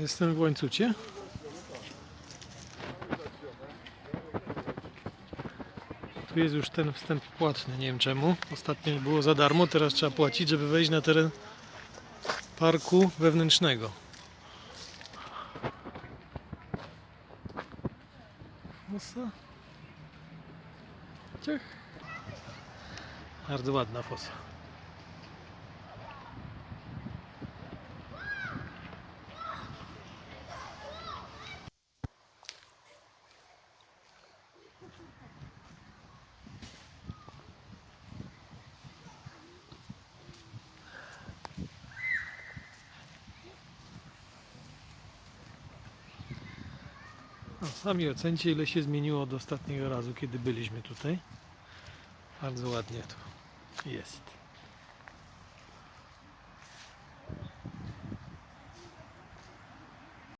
Jestem w łańcucie. Tu jest już ten wstęp płatny, nie wiem czemu. Ostatnio było za darmo, teraz trzeba płacić, żeby wejść na teren parku wewnętrznego. Fosa. Ciach. Bardzo ładna fosa. No, sami ocencie ile się zmieniło od ostatniego razu, kiedy byliśmy tutaj. Bardzo ładnie to jest.